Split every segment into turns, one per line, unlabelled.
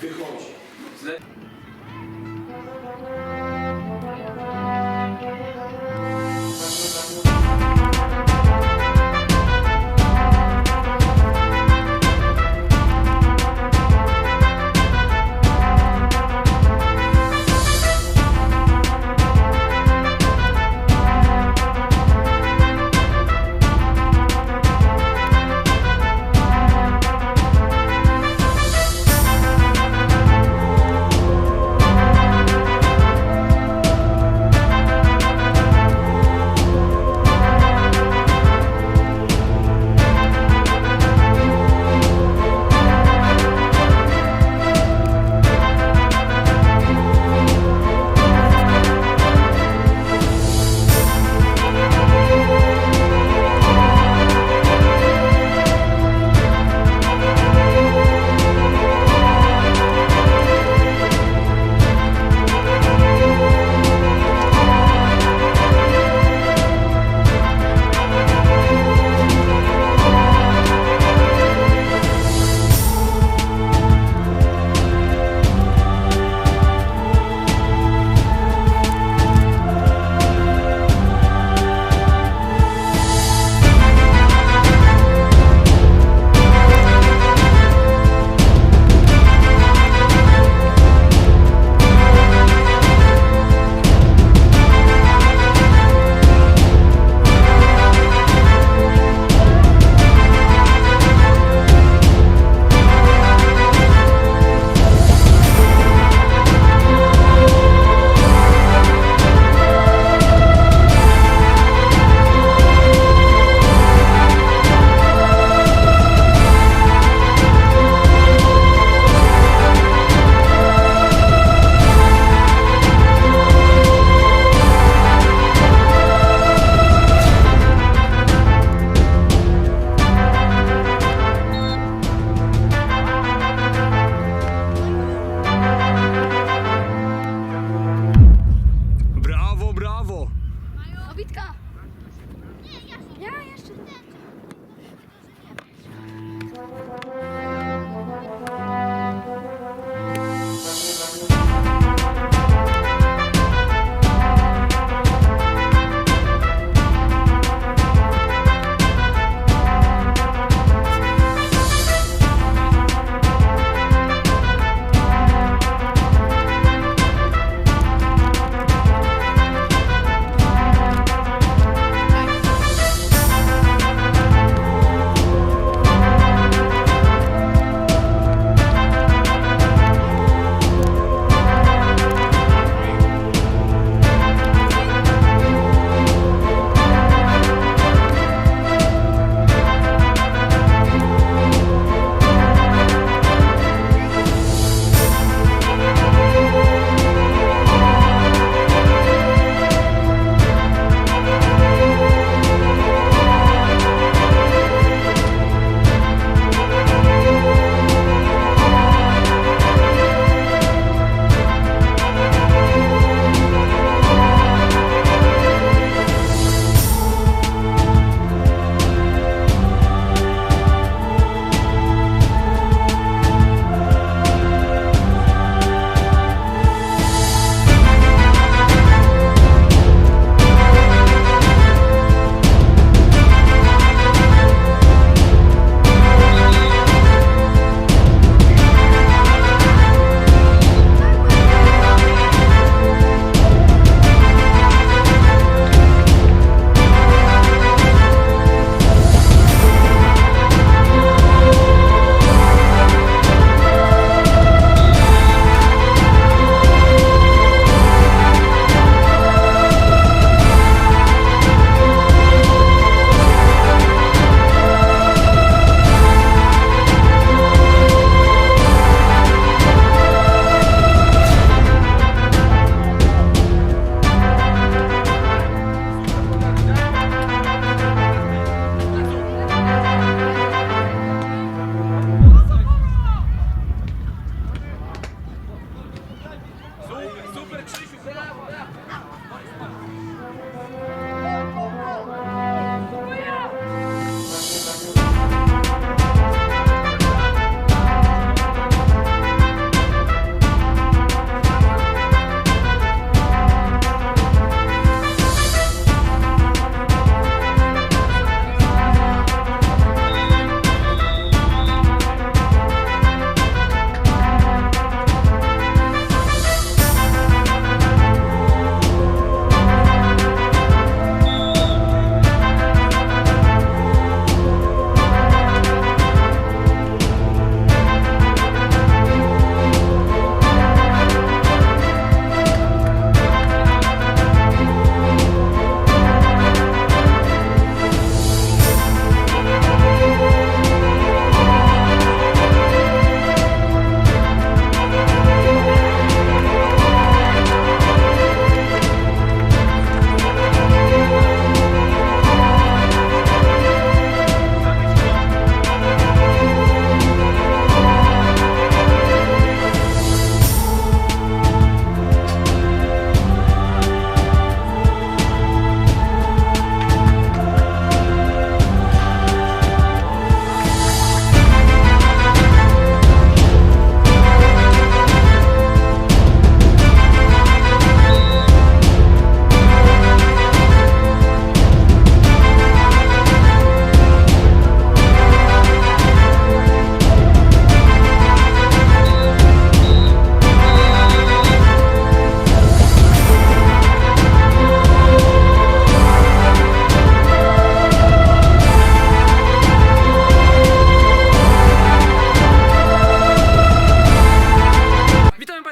wychodzi.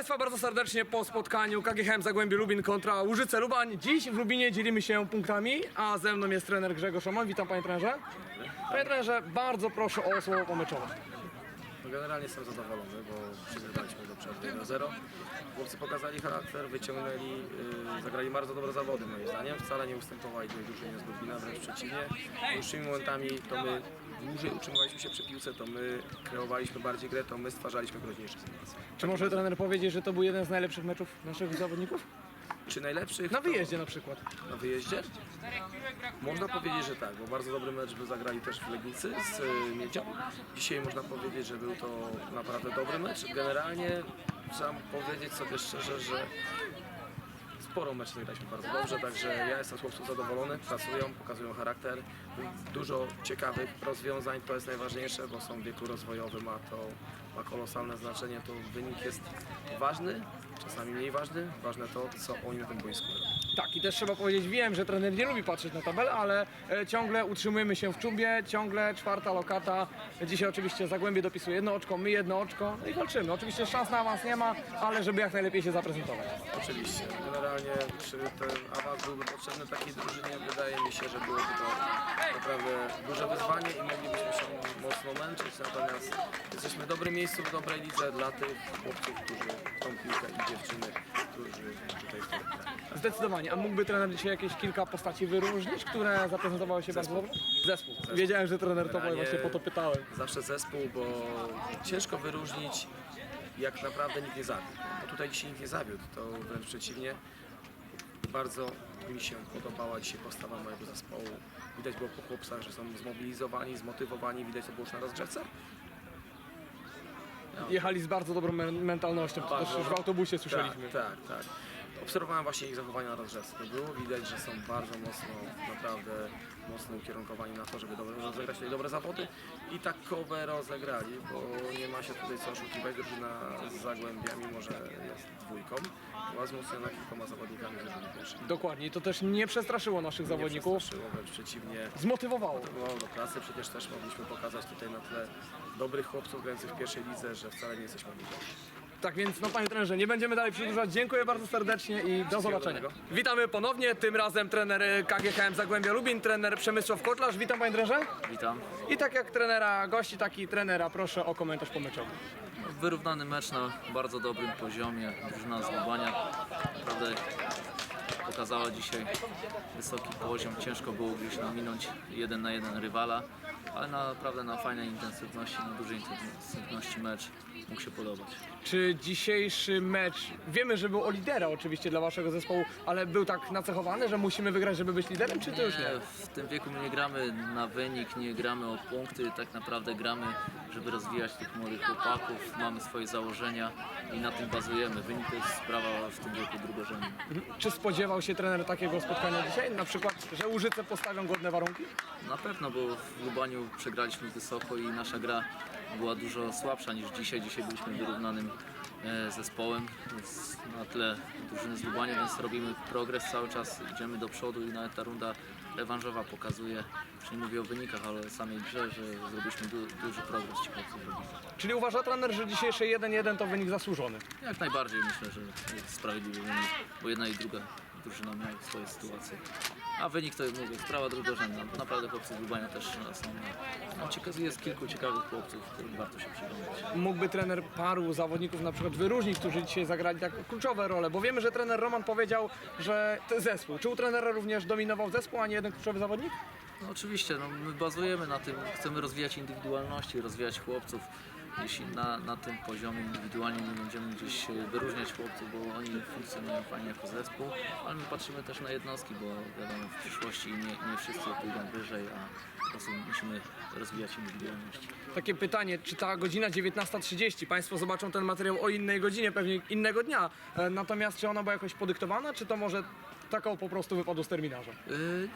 Często wychodzi.
serdecznie po spotkaniu KGHM Zagłębie Lubin kontra Łużyce Lubań. Dziś w Lubinie dzielimy się punktami, a ze mną jest trener Grzegorz Roman. Witam panie trenerze. Panie trenerze, bardzo proszę o słowo pomyczowe.
No generalnie jestem zadowolony, bo przegrywaliśmy do przerwy 1-0. Chłopcy pokazali charakter, wyciągnęli, yy, zagrali bardzo dobre zawody moim zdaniem. Wcale nie ustępowali tej drużynie z Lublina, wręcz przeciwnie. Dłuższymi momentami to my dłużej utrzymywaliśmy się przy piłce, to my kreowaliśmy bardziej grę, to my stwarzaliśmy groźniejsze sytuacje.
Czy może trener powiedzieć, że to był jeden z najlepszych meczów naszych zawodników?
Czy najlepszych?
Na
to-
wyjeździe na przykład.
Na wyjeździe? Można powiedzieć, że tak, bo bardzo dobry mecz by zagrali też w Legnicy z y, Miedzią. Dzisiaj można powiedzieć, że był to naprawdę dobry mecz. Generalnie trzeba powiedzieć sobie szczerze, że sporo meczów zagraliśmy bardzo dobrze, także ja jestem z chłopców zadowolony, pracują, pokazują charakter. Dużo ciekawych rozwiązań, to jest najważniejsze, bo są w wieku rozwojowym, a to ma kolosalne znaczenie. To wynik jest ważny, czasami mniej ważny. Ważne to, co oni na tym boisku robią.
Tak, i też trzeba powiedzieć, wiem, że trener nie lubi patrzeć na tabelę, ale e, ciągle utrzymujemy się w czubie, ciągle czwarta lokata. Dzisiaj oczywiście Zagłębie dopisuje jedno oczko, my jedno oczko no i walczymy. Oczywiście szans na awans nie ma, ale żeby jak najlepiej się zaprezentować.
Oczywiście. Generalnie, czy ten awans byłby potrzebny takiej drużynie, wydaje mi się, że byłoby to naprawdę duże wyzwanie i moglibyśmy się mocno męczyć, natomiast jesteśmy w dobrym miejscu, w dobrej lidze dla tych chłopców, którzy tą piłkę i dziewczyny, którzy tutaj grają.
Zdecydowanie. A mógłby trener dzisiaj jakieś kilka postaci wyróżnić, które zaprezentowały się bardzo dobrze? Zespół. Wiedziałem, że trener to
Generalnie
właśnie po to pytałem.
Zawsze zespół, bo ciężko wyróżnić, jak naprawdę nikt nie zawiódł. Bo tutaj dzisiaj nikt nie zawiódł, to wręcz przeciwnie. Bardzo mi się podobała dzisiaj postawa mojego zespołu. Widać było po chłopcach, że są zmobilizowani, zmotywowani, widać to było już na rozgrzewce.
Jechali z bardzo dobrą men- mentalnością, to też już w autobusie słyszeliśmy.
Tak, tak, tak. Obserwowałem właśnie ich zachowania na rozgrzewce. Było widać, że są bardzo mocno, naprawdę mocno ukierunkowani na to, żeby dobre, rozegrać tutaj dobre zawody i takowe rozegrali, bo nie ma się tutaj co oszukiwać. Drużyna z Zagłębia, mimo że jest dwójką, była wzmocniona kilkoma zawodnikami z drużyny pierwszej.
Dokładnie. To też nie przestraszyło naszych
Nie
zawodników.
przestraszyło, wręcz przeciwnie.
Zmotywowało.
No, do klasy przecież też mogliśmy pokazać tutaj na tle dobrych chłopców grających w pierwszej lidze, że wcale nie jesteśmy liczeni.
Tak więc, no panie trenerze, nie będziemy dalej przedłużać. Dziękuję bardzo serdecznie i do zobaczenia. Witamy ponownie, tym razem trener KGHM Zagłębia Lubin, trener Przemysław Kotlarz. Witam panie trenerze.
Witam.
I tak jak trenera gości, tak i trenera proszę o komentarz pomeczowy.
Wyrównany mecz na bardzo dobrym poziomie. Drużyna z Lubania naprawdę pokazała dzisiaj wysoki poziom. Ciężko było gdzieś naminąć jeden na jeden rywala, ale naprawdę na fajnej intensywności, na dużej intensywności mecz mógł się podobać.
Czy dzisiejszy mecz, wiemy, że był o lidera oczywiście dla waszego zespołu, ale był tak nacechowany, że musimy wygrać, żeby być liderem, czy to już nie?
W tym wieku my nie gramy na wynik, nie gramy o punkty, tak naprawdę gramy, żeby rozwijać tych młodych chłopaków, mamy swoje założenia i na tym bazujemy. Wynik to jest sprawa w tym wieku drugorzędna.
Czy spodziewał się trener takiego spotkania dzisiaj? Na przykład, że Łużyce postawią godne warunki?
Na pewno, bo w Lubaniu przegraliśmy wysoko i nasza gra była dużo słabsza niż dzisiaj. Dzisiaj byliśmy wyrównanym e, zespołem więc na tle drużyny z Lubania, więc robimy progres cały czas, idziemy do przodu i nawet ta runda rewanżowa pokazuje, już nie mówię o wynikach, ale o samej grze, że zrobiliśmy du, duży progres ci.
Czyli uważa trener, że dzisiejszy 1-1 to wynik zasłużony?
Jak najbardziej myślę, że jest sprawiedliwy wynik, bo jedna i druga drużyna miały swoje sytuacje. A wynik to mówię, sprawa drugorzędna. Naprawdę chłopcy z Lubania też są. No, ciekawy jest kilku ciekawych chłopców, którym warto się przyglądać.
Mógłby trener paru zawodników na przykład wyróżnić, którzy dzisiaj zagrali tak kluczowe role? Bo wiemy, że trener Roman powiedział, że to jest zespół. Czy u trenera również dominował zespół, a nie jeden kluczowy zawodnik?
No, oczywiście, no, my bazujemy na tym, chcemy rozwijać indywidualności, rozwijać chłopców. Jeśli na, na tym poziomie indywidualnie nie będziemy gdzieś wyróżniać chłopców, bo oni funkcjonują fajnie jako zespół, ale my patrzymy też na jednostki, bo wiadomo, w przyszłości nie, nie wszyscy pójdą wyżej, a po prostu musimy rozwijać indywidualności.
Takie pytanie, czy ta godzina 19.30, Państwo zobaczą ten materiał o innej godzinie, pewnie innego dnia, e, natomiast czy ona była jakoś podyktowana, czy to może taką po prostu wypadło z terminarza?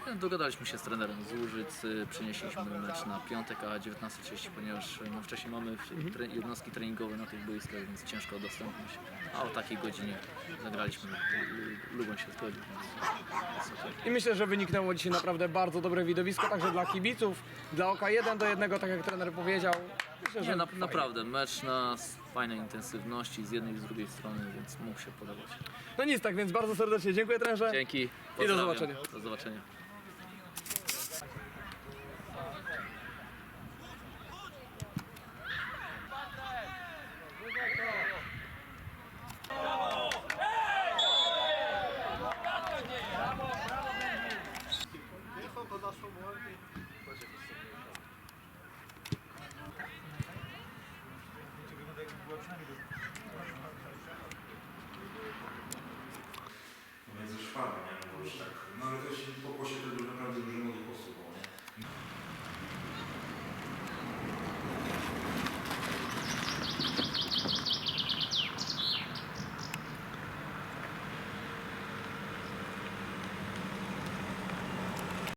Yy, dogadaliśmy się z trenerem z Łużyc, yy, przenieśliśmy mecz na piątek, a 19.30, ponieważ no, wcześniej mamy w- tre, jednostki treningowe na tych boiskach, więc ciężko o dostępność. A o takiej godzinie zagraliśmy, Lu- Luboń się zgodził, więc okej.
I myślę, że wyniknęło dzisiaj naprawdę bardzo dobre widowisko, także dla kibiców, dla oka 1 do 1, tak jak trener powiedział. Myślę,
Nie,
że
na,
fajnie.
naprawdę, mecz na fajnej intensywności z jednej i z drugiej strony, więc mógł się podobać.
No nic, tak więc bardzo serdecznie dziękuję trenerze.
Dzięki,
do
pozdrawiam.
zobaczenia.
Do zobaczenia.
ಚೆನ್ನಾಗಿದೆ